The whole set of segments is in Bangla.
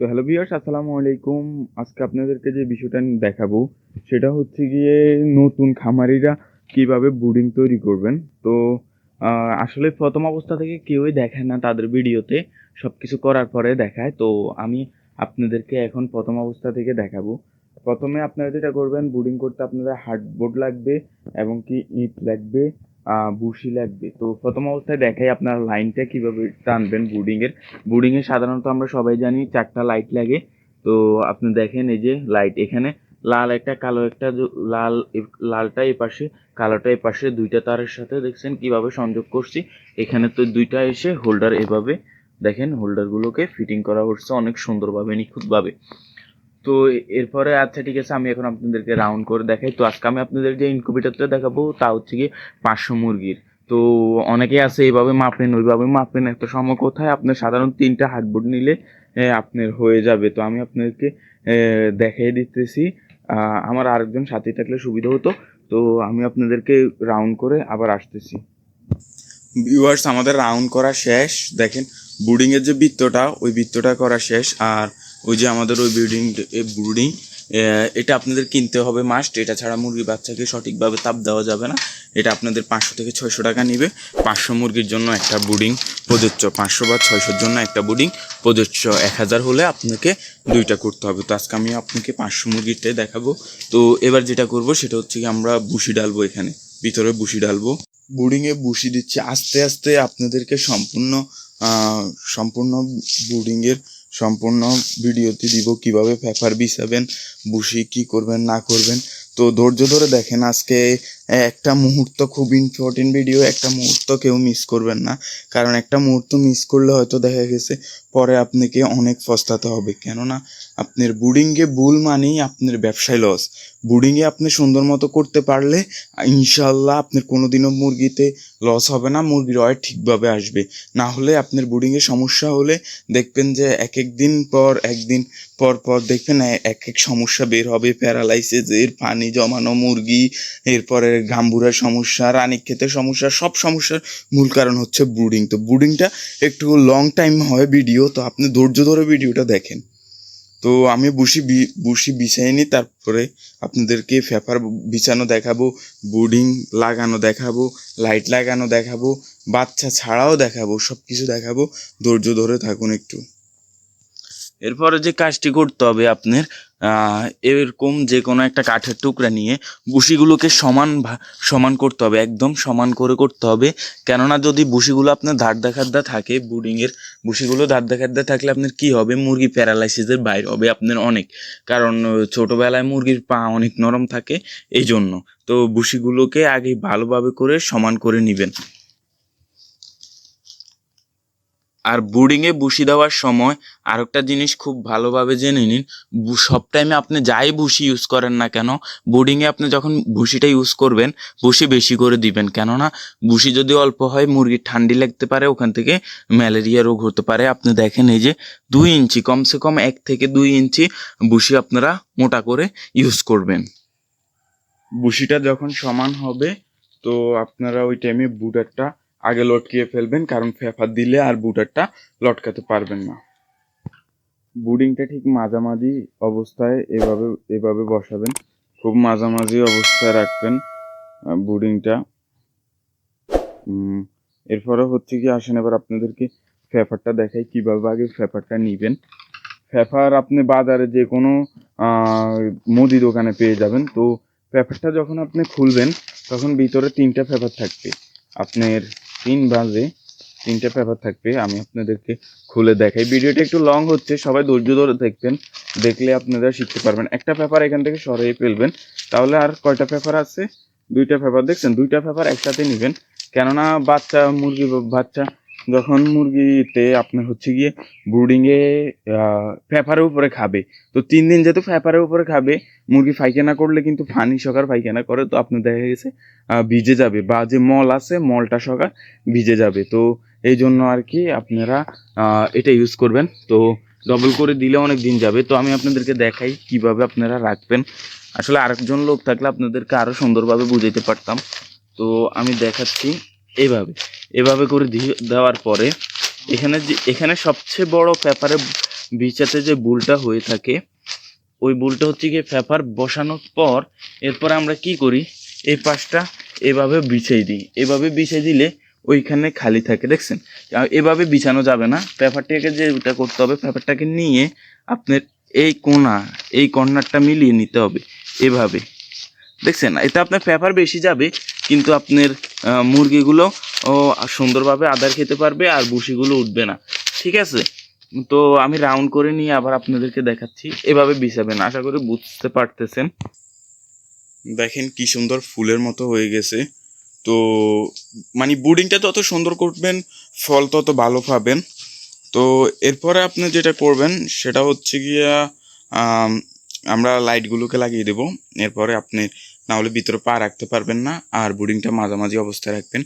তো হ্যালো ভিউয়ার্স, আসসালামু আলাইকুম। আজকে আপনাদেরকে যে বিষয়টা দেখাবো, সেটা হচ্ছে গিয়ে নতুন খামারিরা কীভাবে বুডিং তৈরি করবেন। তো আসলে প্রথম অবস্থা থেকে কেউই দেখায় না তাদের ভিডিওতে সব কিছু করার পরে দেখায়। তো আমি আপনাদেরকে এখন প্রথম অবস্থা থেকে দেখাবো। প্রথমে আপনারা যেটা করবেন বুডিং করতে আপনাদের হার্ডবোর্ড লাগবে এবং কি ইট লাগবে। বুশি লাগবে। তো প্রথম অবস্থায় দেখাই আপনার লাইনটা কীভাবে টানবেন বুডিং এর। বোর্ডিং এ সাধারণত আমরা সবাই জানি চারটা লাইট লাগে। তো আপনি দেখেন এই যে লাইট এখানে, লাল একটা, কালো একটা লাল লালটা এই পাশে, কালোটা এই পাশে, দুইটা তারের সাথে দেখছেন কীভাবে সংযোগ করছি। এখানে তো দুইটা এসে হোল্ডার এভাবে দেখেন হোল্ডারগুলোকে ফিটিং করা হচ্ছে অনেক সুন্দরভাবে, নিখুঁতভাবে। তো এরপরে আচ্ছা ঠিক আছে, আমি এখন আপনাদেরকে রাউন্ড করে দেখাই। তো আজকে আমি আপনাদের যে ইনকিউবেটরটা দেখাবো, তা হচ্ছে কি পাঁচশো মুরগির। তো অনেকে আছে এইভাবে মাপেন, ওইভাবে মাপেন। একটা সময় কোথায় আপনার সাধারণ তিনটা হার্ডবোর্ড নিলে আপনার হয়ে যাবে। তো আমি আপনাদেরকে দেখিয়ে দিতেছি। আমার আরেকজন সাথে থাকলে সুবিধা হতো। তো আমি আপনাদেরকে রাউন্ড করে আবার আসতেছি। ভিউয়ার্স আমাদের রাউন্ড করা শেষ। দেখেন বুডিং এর যে বৃত্তটা, ওই বৃত্তটা করা শেষ। আর ওই যে আমাদের ওই বিল্ডিং বুডিং এটা আপনাদের কিনতে হবে মাস্ট এটা ছাড়া মুরগি বাচ্চাকে সঠিকভাবে তাপ দেওয়া যাবে না। এটা আপনাদের পাঁচশো থেকে ছয়শো টাকা নিবে। পাঁচশো মুরগির জন্য একটা বুডিং প্রযোজ্য পাঁচশো বা ছয়শোর জন্য একটা বুডিং প্রযোজ্য এক হাজার হলে আপনাকে দুইটা করতে হবে। তো আজকে আমি আপনাকে পাঁচশো মুরগিরটাই দেখাবো। তো এবার যেটা করব সেটা হচ্ছে কি আমরা বুশি ডালবো এখানে। ভিতরে বুশি ডালবো। বুডিংয়ে বুশি দিচ্ছি। আস্তে আস্তে আপনাদেরকে সম্পূর্ণ সম্পূর্ণ বুডিংয়ের সম্পূর্ণ ভিডিওটি দিব কীভাবে পেপার বিছাবেন বসিয়ে কি করবেন, না করবেন। তো ধৈর্য ধরে দেখেন আজকে একটা মুহূর্ত খুব ইম্পর্টেন্ট ভিডিও একটা মুহূর্ত কেউ মিস করবেন না। কারণ একটা মুহূর্ত মিস করলে হয়তো দেখা গেছে, পরে আপনাকে অনেক পস্তাতে হবে। কেননা, আপনার বুডিংয়ে ভুল মানেই আপনার ব্যবসায় লস বুডিংয়ে আপনি সুন্দর মতো করতে পারলে ইনশাল্লাহ আপনার কোনোদিনও মুরগিতে লস হবে না মুরগির অয় ঠিকভাবে আসবে। না হলে আপনার বুডিংয়ে সমস্যা হলে দেখবেন যে এক এক দিন পর একদিন পর পর দেখবেন এক এক সমস্যা বের হবে প্যারালাইসিসের পানি জমানো মুরগি, এরপরে ঘাম্বুরার সমস্যা রানী ক্ষেতের সমস্যা, সব সমস্যার মূল কারণ হচ্ছে ব্রুডিং তো ব্রুডিংটা একটু লং টাইম হয় ভিডিও তো আপনি ধৈর্য ধরে ভিডিওটা দেখেন। তো আমি বুসি বুসি বিছাই নি, তারপরে আপনাদেরকে পেপার বিছানো দেখাবো বুডিং লাগানো দেখাবো লাইট লাগানো দেখাবো, বাচ্চা ছাড়াও দেখাবো সব কিছু দেখাবো। ধৈর্য ধরে থাকুন একটু। এরপরে যে কাজটি করতে হবে আপনার এরকম যে কোনো একটা কাঠের টুকরা নিয়ে বুশিগুলোকে সমান সমান করতে হবে, একদম সমান করে করতে হবে। কেননা যদি বুশিগুলো আপনার ধার দেখাদ্দা থাকে বুডিংয়ের বুশিগুলো ধার দেখাদ্দা থাকলে আপনার কি হবে? মুরগি প্যারালাইসিসের বাইরে হবে আপনার অনেক। কারণ ছোটোবেলায় মুরগির পা অনেক নরম থাকে এই জন্য তো বুশিগুলোকে আগে ভালোভাবে করে সমান করে নেবেন। আর বুডিংয়ে বুশি দেওয়ার সময় আর একটা জিনিস খুব ভালোভাবে জেনে নিন সব টাইমে আপনি যাই বুশি ইউজ করেন না কেন বুডিংয়ে আপনি যখন ভুসিটা ইউজ করবেন ভুসি বেশি করে দিবেন। কেননা ভুসি যদি অল্প হয়, মুরগির ঠান্ডি লাগতে পারে, ওখান থেকে ম্যালেরিয়া রোগ হতে পারে। আপনি দেখেন এই যে দুই ইঞ্চি, কমসে কম এক থেকে দুই ইঞ্চি বুশি আপনারা মোটা করে ইউজ করবেন। বুশিটা যখন সমান হবে, তো আপনারা ওই টাইমে বুটারটা আগে লটকিয়ে ফেলবেন, কারণ ফেফার দিলে আর বুটারটা লটকাতে পারবেন না। বুডিংটা ঠিক মাঝামাঝি অবস্থায় এভাবে এভাবে বসাবেন। খুব মাঝামাঝি অবস্থায় রাখবেন বুডিংটা। এরপরে হচ্ছে কি, আসেন এবার আপনাদেরকে ফেফারটা দেখাই, কীভাবে আগে ফেফারটা নিবেন। ফেফার আপনি বাজারে যে কোনো মুদি দোকানে পেয়ে যাবেন। তো পেপারটা যখন আপনি খুলবেন, তখন ভিতরে তিনটা পেপার থাকবে। আপনার তিন বাজে, তিনটা পেপার থাকবে, আমি আপনাদেরকে খুলে দেখাই। ভিডিওটা একটু লং হচ্ছে, সবাই ধৈর্য ধরে দেখবেন, দেখলে আপনারা শিখতে পারবেন। একটা পেপার এখান থেকে সরিয়ে ফেলবেন, তাহলে আর কয়টা পেপার আছে? দুইটা পেপার দেখছেন? দুইটা পেপার একসাথে নেবেন। কেননা বাচ্চা, মুরগি, বাচ্চা যখন মুরগিতে আপনার হচ্ছে গিয়ে ব্রুডিংয়ে পেপারের উপরে খাবে, তো তিন দিন যেহেতু পেপারের উপরে খাবে, মুরগি পায়খানা করলে কিন্তু পানি সকার পায়খানা করে, তো আপনার দেখা গেছে ভিজে যাবে বা যে মল আছে, মলটা সকার ভিজে যাবে, তো এই জন্য আর কি আপনারা এটা ইউজ করবেন, তো ডবল করে দিলে অনেক দিন যাবে, তো আমি আপনাদেরকে দেখাই কীভাবে আপনারা রাখবেন। আসলে আরেকজন লোক থাকলে আপনাদেরকে আরও সুন্দরভাবে বুঝাইতে পারতাম, তো আমি দেখাচ্ছি। এইভাবে এভাবে করে দিয়ে দেওয়ার পরে এখানে যে, এখানে সবচেয়ে বড় পেপারে বিছাতে যে বুলটা হয়ে থাকে, ওই বুলটা হচ্ছে গিয়ে পেপার বসানোর পর এরপর আমরা কি করি? এই পাশটা এভাবে বিছিয়ে দিই। এভাবে বিছিয়ে দিলে ওইখানে খালি থাকে, দেখছেন? এভাবে বিছানো যাবে না। পেপারটাকে যে ওটা করতে হবে, পেপারটাকে নিয়ে আপনার এই কোনা এই কর্নারটা মিলিয়ে নিতে হবে। এভাবে। দেখছেন? এতে আপনার পেপার বেশি যাবে কিন্তু আপনার মুরগিগুলো সুন্দরভাবে আদার খেতে পারবে আর বুসিগুলো উঠবে না। ঠিক আছে? তো আমি রাউন্ড করে নিয়ে আবার আপনাদেরকে দেখাচ্ছি এভাবে বিছাবেন। আশা করি বুঝতে পারতেছেন। দেখেন কি সুন্দর ফুলের মতো হয়ে গেছে। তো মানে বুডিংটা যত সুন্দর করবেন, ফল তত ভালো পাবেন। তো, এরপরে আপনি যেটা করবেন, সেটা হচ্ছে গিয়া আমরা লাইটগুলোকে লাগিয়ে দেবো। এরপরে আপনি না হলে ভিতরে পা রাখতে পারবেন না আর বোর্ডিংটা মাঝামাঝি অবস্থায় রাখবেন।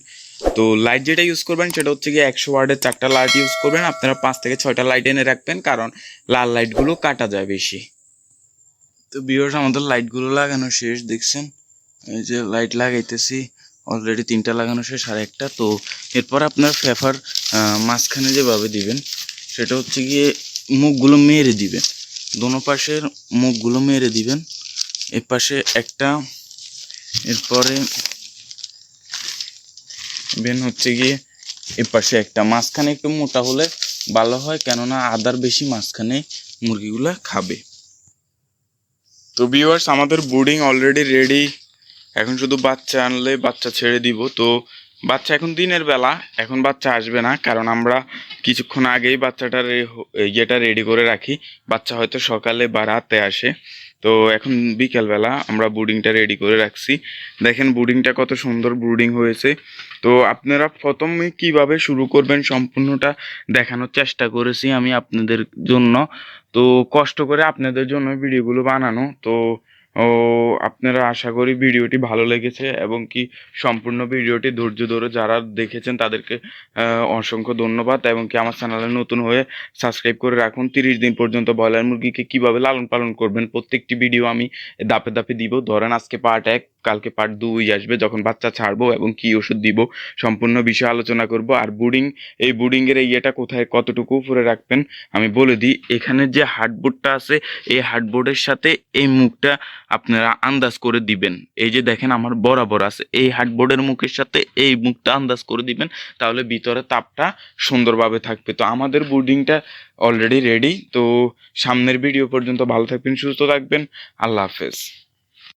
তো লাইট যেটা ইউজ করবেন সেটা হচ্ছে গিয়ে একশো ওয়ার্ডের চারটা লাইট ইউজ করবেন। আপনারা পাঁচ থেকে ছয়টা লাইট এনে রাখবেন কারণ লাল লাইটগুলো কাটা যায় বেশি। তো বিয়ার্স আমাদের লাইটগুলো লাগানো শেষ, দেখছেন? এই যে লাইট লাগাইতেছি অলরেডি তিনটা লাগানো শেষ আর একটা। তো এরপর আপনার ফেফার মাঝখানে যেভাবে দিবেন, সেটা হচ্ছে গিয়ে মুখগুলো মেরে দিবেন। দোনো পাশের মুখগুলো মেরে দিবেন। এ পাশে একটা এরপরে বেন হচ্ছে গিয়ে এ পাশে একটা মাঝখানে একটু মোটা হলে ভালো হয়, কেননা আদার বেশি মাঝখানে মুরগিগুলা খাবে। তো ভিউয়ার্স আমাদের বোর্ডিং অলরেডি রেডি এখন শুধু বাচ্চা আনলে বাচ্চা ছেড়ে দিব। তো বাচ্চা এখন দিনের বেলা, এখন বাচ্চা আসবে না, কারণ আমরা কিছুক্ষণ আগেই বাচ্চাটা ইয়েটা রেডি করে রাখি। বাচ্চা হয়তো সকালে বা রাতে আসে। তো এখন বিকেলবেলা আমরা ব্রুডিংটা রেডি করে রাখছি। দেখেন ব্রুডিংটা কত সুন্দর ব্রুডিং হয়েছে। তো আপনারা প্রথমে কীভাবে শুরু করবেন সম্পূর্ণটা দেখানোর চেষ্টা করেছি আমি আপনাদের জন্য। তো কষ্ট করে আপনাদের জন্য ভিডিওগুলো বানানো। তো ও আপনারা আশা করি ভিডিওটি ভালো লেগেছে এবং কি সম্পূর্ণ ভিডিওটি ধৈর্য ধরে যারা দেখেছেন তাদেরকে অসংখ্য ধন্যবাদ এবং কি আমার চ্যানেলে নতুন হয়ে সাবস্ক্রাইব করে রাখুন। তিরিশ দিন পর্যন্ত ব্রয়লার মুরগিকে কীভাবে লালন পালন করবেন প্রত্যেকটি ভিডিও আমি দাপে দাপে দিব। ধরেন আজকে পার্ট এক কালকে পার্ট দুই আসবে, যখন বাচ্চা ছাড়বো এবং কি ওষুধ দিব সম্পূর্ণ বিষয়ে আলোচনা করব। আর বুডিং এই বুডিংয়ের এই ইয়েটা কোথায় কতটুকু উপরে রাখবেন, আমি বলে দিই, এখানে যে হার্ডবোর্ডটা আছে, এই হার্ডবোর্ডের সাথে এই মুখটা আপনারা আন্দাজ করে দিবেন। এই যে দেখেন আমার বরাবর আছে, এই হার্ডবোর্ডের মুখের সাথে এই মুখটা আন্দাজ করে দিবেন, তাহলে ভিতরে তাপটা সুন্দরভাবে থাকবে। তো আমাদের বুডিংটা অলরেডি রেডি তো সামনের ভিডিও পর্যন্ত ভালো থাকবেন, সুস্থ থাকবেন, আল্লাহ হাফেজ।